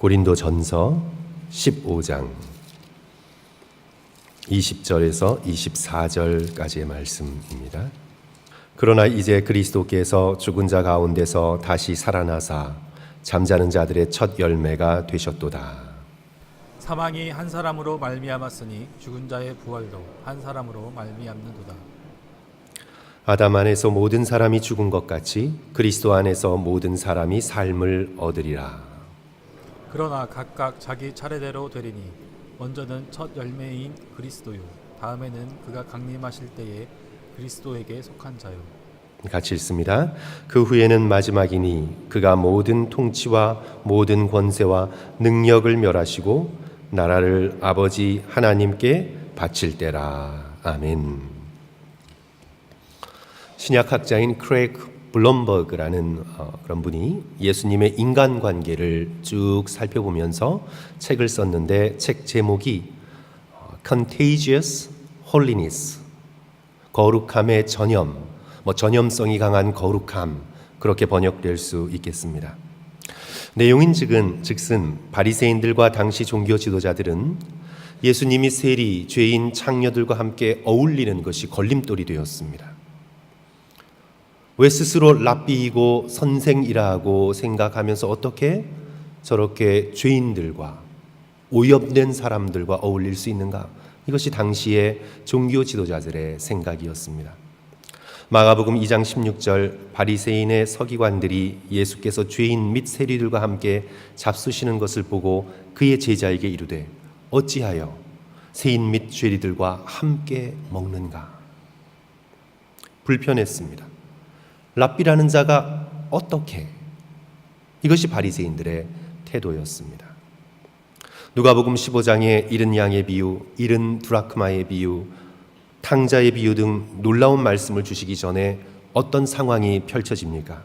고린도 전서 15장 20절에서 24절까지의 말씀입니다. 그러나 이제 그리스도께서 죽은 자 가운데서 다시 살아나사 잠자는 자들의 첫 열매가 되셨도다. 사망이 한 사람으로 말미암았으니 죽은 자의 부활도 한 사람으로 말미암는도다. 아담 안에서 모든 사람이 죽은 것 같이 그리스도 안에서 모든 사람이 삶을 얻으리라. 그러나 각각 자기 차례대로 되리니 먼저는 첫 열매인 그리스도요 다음에는 그가 강림하실 때에 그리스도에게 속한 자요 같이 읽습니다. 그 후에는 마지막이니 그가 모든 통치와 모든 권세와 능력을 멸하시고 나라를 아버지 하나님께 바칠 때라. 아멘. 신약학자인 크레이크 블럼버그라는 어, 그런 분이 예수님의 인간관계를 쭉 살펴보면서 책을 썼는데 책 제목이 어, Contagious Holiness 거룩함의 전염, 뭐 전염성이 강한 거룩함 그렇게 번역될 수 있겠습니다. 내용인 즉은 즉슨 바리새인들과 당시 종교 지도자들은 예수님이 세리 죄인 창녀들과 함께 어울리는 것이 걸림돌이 되었습니다. 왜 스스로 랍비이고 선생이라고 생각하면서 어떻게 저렇게 죄인들과 오염된 사람들과 어울릴 수 있는가? 이것이 당시의 종교 지도자들의 생각이었습니다. 마가복음 2장 16절 바리새인의 서기관들이 예수께서 죄인 및 세리들과 함께 잡수시는 것을 보고 그의 제자에게 이르되 어찌하여 세인 및 죄리들과 함께 먹는가? 불편했습니다. 랍비라는 자가 어떻게? 이것이 바리새인들의 태도였습니다. 누가복음 15장의 이른 양의 비유, 이른 드라크마의 비유, 탕자의 비유 등 놀라운 말씀을 주시기 전에 어떤 상황이 펼쳐집니까?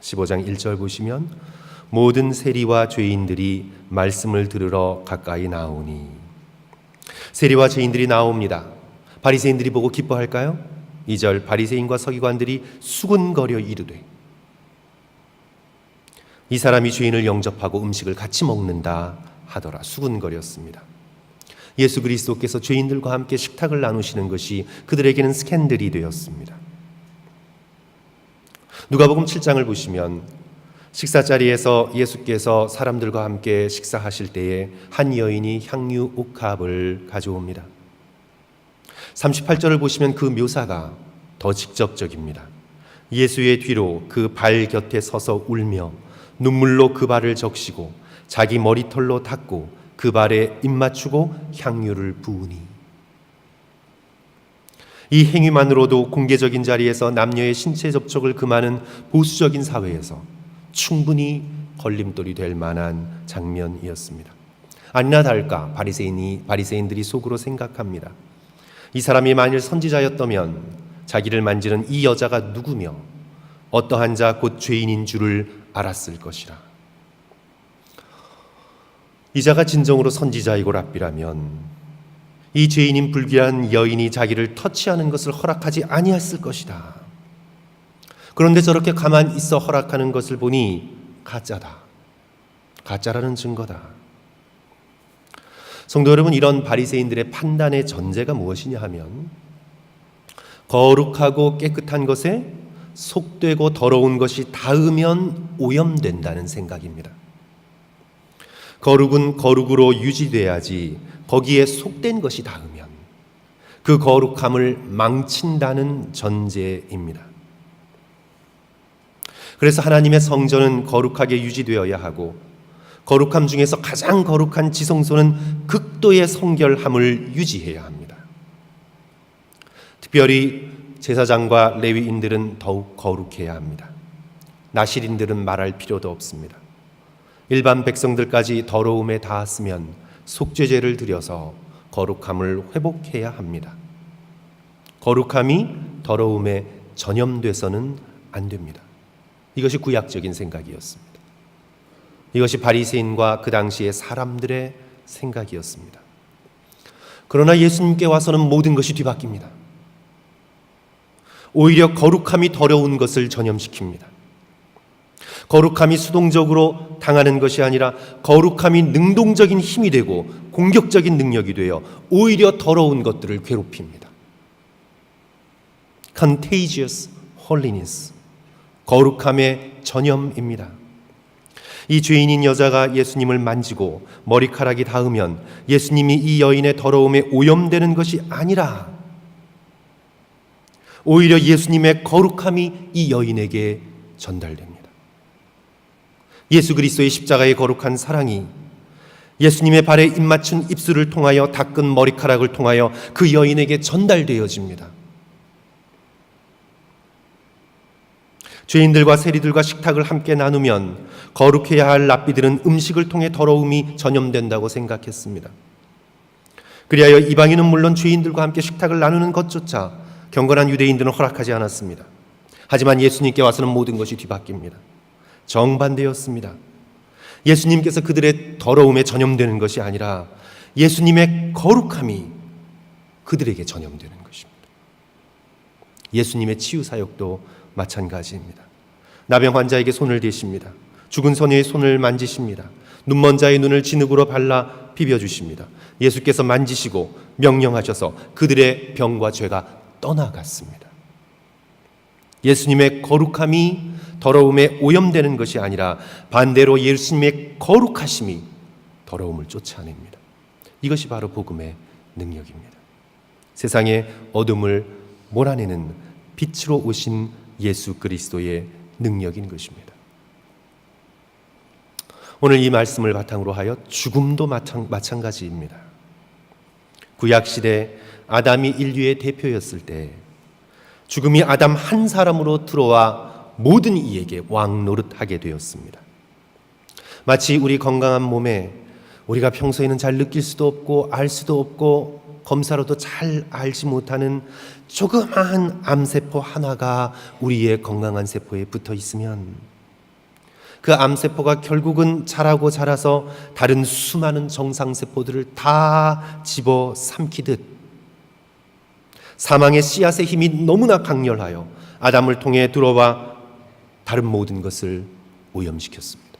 15장 1절 보시면 모든 세리와 죄인들이 말씀을 들으러 가까이 나오니 세리와 죄인들이 나옵니다. 바리새인들이 보고 기뻐할까요? 2절 바리새인과 서기관들이 수군거려 이르되 이 사람이 죄인을 영접하고 음식을 같이 먹는다 하더라 수군거렸습니다. 예수 그리스도께서 죄인들과 함께 식탁을 나누시는 것이 그들에게는 스캔들이 되었습니다. 누가복음 7장을 보시면 식사 자리에서 예수께서 사람들과 함께 식사하실 때에 한 여인이 향유 옥합을 가져옵니다. 38절을 보시면 그 묘사가 더 직접적입니다. 예수의 뒤로 그 발 곁에 서서 울며 눈물로 그 발을 적시고 자기 머리털로 닦고 그 발에 입 맞추고 향유를 부으니 이 행위만으로도 공개적인 자리에서 남녀의 신체 접촉을 금하는 보수적인 사회에서 충분히 걸림돌이 될 만한 장면이었습니다. 아니나 다를까 바리새인이 바리새인들이 속으로 생각합니다. 이 사람이 만일 선지자였다면 자기를 만지는 이 여자가 누구며 어떠한 자 곧 죄인인 줄을 알았을 것이라. 이 자가 진정으로 선지자이고 랍비라면 이 죄인인 불길한 여인이 자기를 터치하는 것을 허락하지 아니했을 것이다. 그런데 저렇게 가만 있어 허락하는 것을 보니 가짜다. 가짜라는 증거다. 성도 여러분 이런 바리새인들의 판단의 전제가 무엇이냐 하면 거룩하고 깨끗한 것에 속되고 더러운 것이 닿으면 오염된다는 생각입니다. 거룩은 거룩으로 유지돼야지 거기에 속된 것이 닿으면 그 거룩함을 망친다는 전제입니다. 그래서 하나님의 성전은 거룩하게 유지되어야 하고 거룩함 중에서 가장 거룩한 지성소는 극도의 성결함을 유지해야 합니다. 특별히 제사장과 레위인들은 더욱 거룩해야 합니다. 나실인들은 말할 필요도 없습니다. 일반 백성들까지 더러움에 닿았으면 속죄제를 드려서 거룩함을 회복해야 합니다. 거룩함이 더러움에 전염돼서는 안 됩니다. 이것이 구약적인 생각이었습니다. 이것이 바리새인과 그 당시의 사람들의 생각이었습니다. 그러나 예수님께 와서는 모든 것이 뒤바뀝니다. 오히려 거룩함이 더러운 것을 전염시킵니다. 거룩함이 수동적으로 당하는 것이 아니라 거룩함이 능동적인 힘이 되고 공격적인 능력이 되어 오히려 더러운 것들을 괴롭힙니다. contagious holiness. 거룩함의 전염입니다. 이 죄인인 여자가 예수님을 만지고 머리카락이 닿으면 예수님이 이 여인의 더러움에 오염되는 것이 아니라 오히려 예수님의 거룩함이 이 여인에게 전달됩니다. 예수 그리스도의 십자가의 거룩한 사랑이 예수님의 발에 입맞춘 입술을 통하여 닦은 머리카락을 통하여 그 여인에게 전달되어집니다. 죄인들과 세리들과 식탁을 함께 나누면 거룩해야 할 랍비들은 음식을 통해 더러움이 전염된다고 생각했습니다. 그리하여 이방인은 물론 죄인들과 함께 식탁을 나누는 것조차 경건한 유대인들은 허락하지 않았습니다. 하지만 예수님께 와서는 모든 것이 뒤바뀝니다. 정반대였습니다. 예수님께서 그들의 더러움에 전염되는 것이 아니라 예수님의 거룩함이 그들에게 전염되는 것입니다. 예수님의 치유 사역도 마찬가지입니다. 나병 환자에게 손을 대십니다. 죽은 소녀의 손을 만지십니다. 눈먼 자의 눈을 진흙으로 발라 비벼 주십니다. 예수께서 만지시고 명령하셔서 그들의 병과 죄가 떠나갔습니다. 예수님의 거룩함이 더러움에 오염되는 것이 아니라 반대로 예수님의 거룩하심이 더러움을 쫓아냅니다. 이것이 바로 복음의 능력입니다. 세상의 어둠을 몰아내는 빛으로 오신 예수 그리스도의 능력인 것입니다. 오늘 이 말씀을 바탕으로 하여 죽음도 마찬가지입니다. 구약 시대 아담이 인류의 대표였을 때 죽음이 아담 한 사람으로 들어와 모든 이에게 왕 노릇하게 되었습니다. 마치 우리 건강한 몸에 우리가 평소에는 잘 느낄 수도 없고 알 수도 없고 검사로도 잘 알지 못하는 조그마한 암세포 하나가 우리의 건강한 세포에 붙어 있으면 그 암세포가 결국은 자라고 자라서 다른 수많은 정상세포들을 다 집어 삼키듯 사망의 씨앗의 힘이 너무나 강렬하여 아담을 통해 들어와 다른 모든 것을 오염시켰습니다.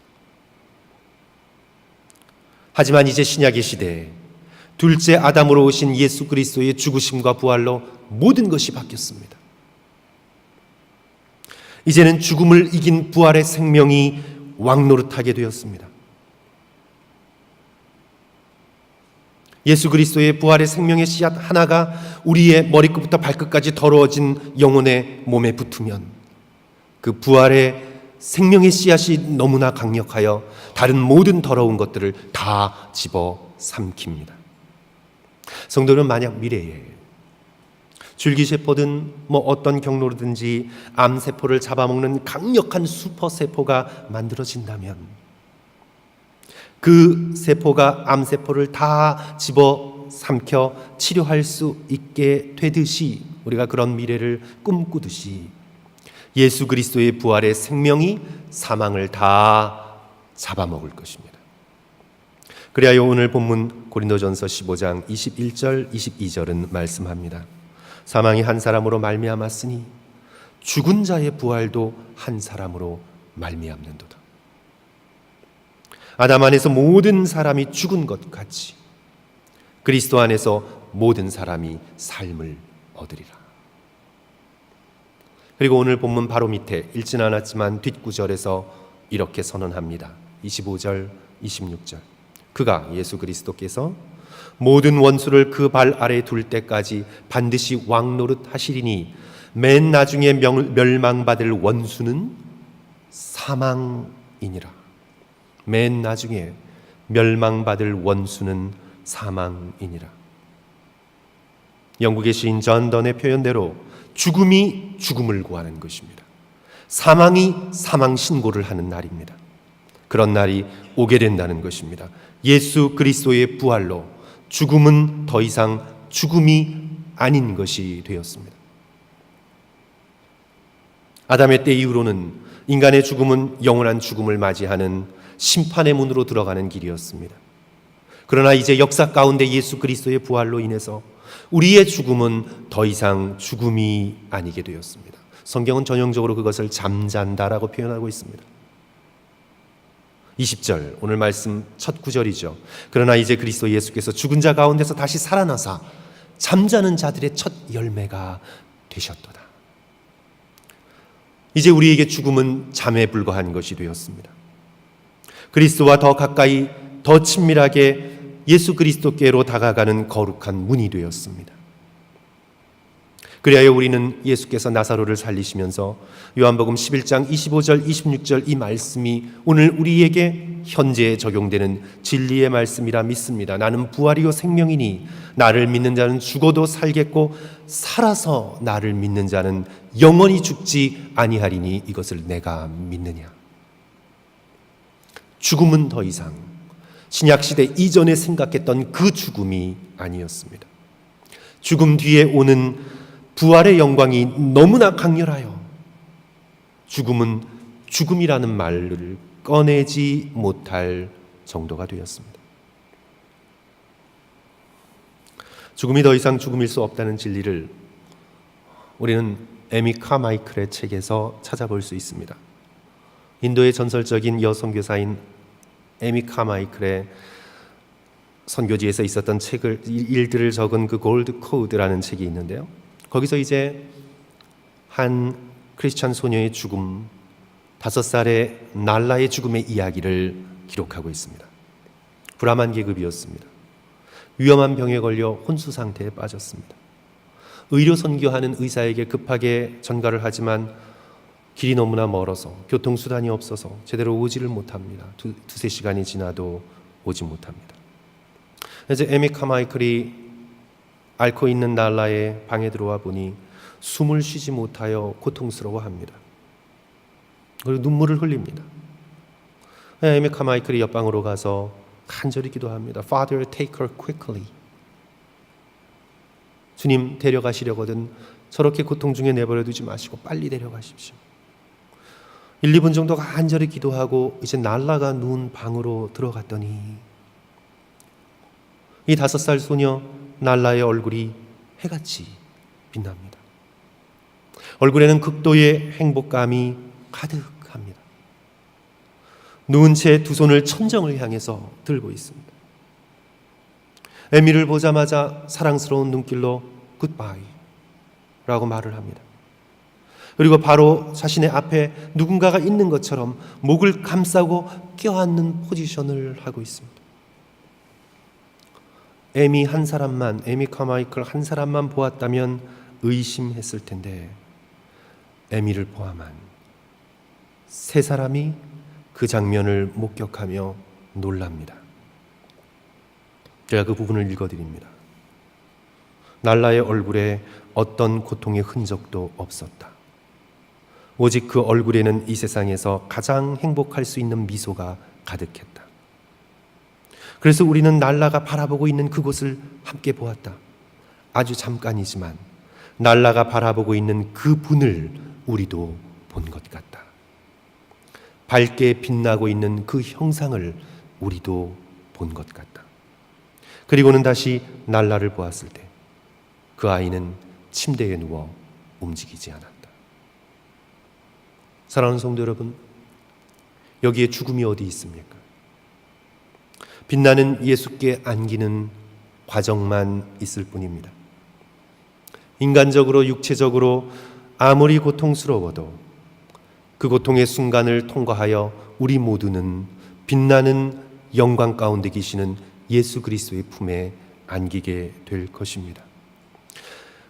하지만 이제 신약의 시대에 둘째 아담으로 오신 예수 그리스도의 죽으심과 부활로 모든 것이 바뀌었습니다. 이제는 죽음을 이긴 부활의 생명이 왕노릇하게 되었습니다. 예수 그리스도의 부활의 생명의 씨앗 하나가 우리의 머리끝부터 발끝까지 더러워진 영혼의 몸에 붙으면 그 부활의 생명의 씨앗이 너무나 강력하여 다른 모든 더러운 것들을 다 집어 삼킵니다. 성도는 만약 미래에 줄기세포든 뭐 어떤 경로로든지 암세포를 잡아먹는 강력한 슈퍼세포가 만들어진다면 그 세포가 암세포를 다 집어 삼켜 치료할 수 있게 되듯이 우리가 그런 미래를 꿈꾸듯이 예수 그리스도의 부활의 생명이 사망을 다 잡아먹을 것입니다. 그리하여 오늘 본문 고린도전서 15장 21절 22절은 말씀합니다. 사망이 한 사람으로 말미암았으니 죽은 자의 부활도 한 사람으로 말미암는도다. 아담 안에서 모든 사람이 죽은 것 같이 그리스도 안에서 모든 사람이 삶을 얻으리라. 그리고 오늘 본문 바로 밑에 읽진 않았지만 뒷구절에서 이렇게 선언합니다. 25절, 26절. 그가 예수 그리스도께서 모든 원수를 그 발 아래 둘 때까지 반드시 왕 노릇 하시리니 맨 나중에 멸망받을 원수는 사망이니라. 맨 나중에 멸망받을 원수는 사망이니라. 영국의 시인 존 던의 표현대로 죽음이 죽음을 구하는 것입니다. 사망이 사망 신고를 하는 날입니다. 그런 날이 오게 된다는 것입니다. 예수 그리스도의 부활로 죽음은 더 이상 죽음이 아닌 것이 되었습니다. 아담의 때 이후로는 인간의 죽음은 영원한 죽음을 맞이하는 심판의 문으로 들어가는 길이었습니다. 그러나 이제 역사 가운데 예수 그리스도의 부활로 인해서 우리의 죽음은 더 이상 죽음이 아니게 되었습니다. 성경은 전형적으로 그것을 잠잔다라고 표현하고 있습니다. 20절 오늘 말씀 첫 구절이죠. 그러나 이제 그리스도 예수께서 죽은 자 가운데서 다시 살아나사 잠자는 자들의 첫 열매가 되셨도다. 이제 우리에게 죽음은 잠에 불과한 것이 되었습니다. 그리스도와 더 가까이 더 친밀하게 예수 그리스도께로 다가가는 거룩한 문이 되었습니다. 그리하여 우리는 예수께서 나사로를 살리시면서 요한복음 11장 25절 26절 이 말씀이 오늘 우리에게 현재 적용되는 진리의 말씀이라 믿습니다. 나는 부활이요 생명이니 나를 믿는 자는 죽어도 살겠고 살아서 나를 믿는 자는 영원히 죽지 아니하리니 이것을 내가 믿느냐. 죽음은 더 이상 신약 시대 이전에 생각했던 그 죽음이 아니었습니다. 죽음 뒤에 오는 부활의 영광이 너무나 강렬하여 죽음은 죽음이라는 말을 꺼내지 못할 정도가 되었습니다. 죽음이 더 이상 죽음일 수 없다는 진리를 우리는 에미 카마이클의 책에서 찾아볼 수 있습니다. 인도의 전설적인 여선교사인 에미 카마이클의 선교지에서 있었던 책을 일들을 적은 그 골드 코드라는 책이 있는데요. 거기서 이제 한 크리스찬 소녀의 죽음, 다섯 살의 날라의 죽음의 이야기를 기록하고 있습니다. 불암한 계급이었습니다. 위험한 병에 걸려 혼수 상태에 빠졌습니다. 의료 선교하는 의사에게 급하게 전가를 하지만 길이 너무나 멀어서 교통수단이 없어서 제대로 오지를 못합니다. 두, 두세 시간이 지나도 오지 못합니다. 이제 에미 카마이클이 앓고 있는 날라의 방에 들어와 보니 숨을 쉬지 못하여 고통스러워합니다. 그리고 눈물을 흘립니다. 에미 카마이클이 옆방으로 가서 간절히 기도합니다. Father, take her quickly. 주님 데려가시려거든 저렇게 고통 중에 내버려 두지 마시고 빨리 데려가십시오. 1, 2분 정도 간절히 기도하고 이제 날라가 누운 방으로 들어갔더니 이 다섯 살 소녀 날라의 얼굴이 해같이 빛납니다. 얼굴에는 극도의 행복감이 가득합니다. 누운 채 두 손을 천정을 향해서 들고 있습니다. 에미를 보자마자 사랑스러운 눈길로 굿바이 라고 말을 합니다. 그리고 바로 자신의 앞에 누군가가 있는 것처럼 목을 감싸고 껴안는 포지션을 하고 있습니다. 에미 한 사람만, 에미 카마이클 한 사람만 보았다면 의심했을 텐데 에미를 포함한 세 사람이 그 장면을 목격하며 놀랍니다. 제가 그 부분을 읽어드립니다. 날라의 얼굴에 어떤 고통의 흔적도 없었다. 오직 그 얼굴에는 이 세상에서 가장 행복할 수 있는 미소가 가득했다. 그래서 우리는 날라가 바라보고 있는 그곳을 함께 보았다. 아주 잠깐이지만 날라가 바라보고 있는 그 분을 우리도 본 것 같다. 밝게 빛나고 있는 그 형상을 우리도 본 것 같다. 그리고는 다시 날라를 보았을 때 그 아이는 침대에 누워 움직이지 않았다. 사랑하는 성도 여러분, 여기에 죽음이 어디 있습니까? 빛나는 예수께 안기는 과정만 있을 뿐입니다. 인간적으로, 육체적으로 아무리 고통스러워도 그 고통의 순간을 통과하여 우리 모두는 빛나는 영광 가운데 계시는 예수 그리스도의 품에 안기게 될 것입니다.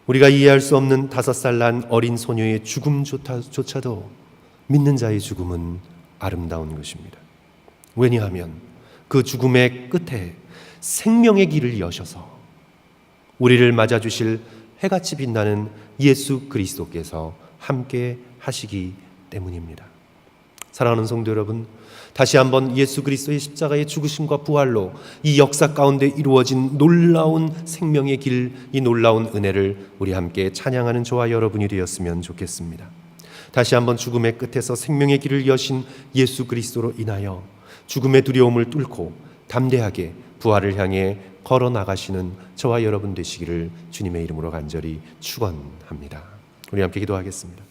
우리가 이해할 수 없는 다섯 살 난 어린 소녀의 죽음조차도 믿는 자의 죽음은 아름다운 것입니다. 왜냐하면 그 죽음의 끝에 생명의 길을 여셔서 우리를 맞아주실 해같이 빛나는 예수 그리스도께서 함께 하시기 때문입니다. 사랑하는 성도 여러분, 다시 한번 예수 그리스도의 십자가의 죽으심과 부활로 이 역사 가운데 이루어진 놀라운 생명의 길, 이 놀라운 은혜를 우리 함께 찬양하는 저와 여러분이 되었으면 좋겠습니다. 다시 한번 죽음의 끝에서 생명의 길을 여신 예수 그리스도로 인하여 죽음의 두려움을 뚫고 담대하게 부활을 향해 걸어 나가시는 저와 여러분 되시기를 주님의 이름으로 간절히 축원합니다. 우리 함께 기도하겠습니다.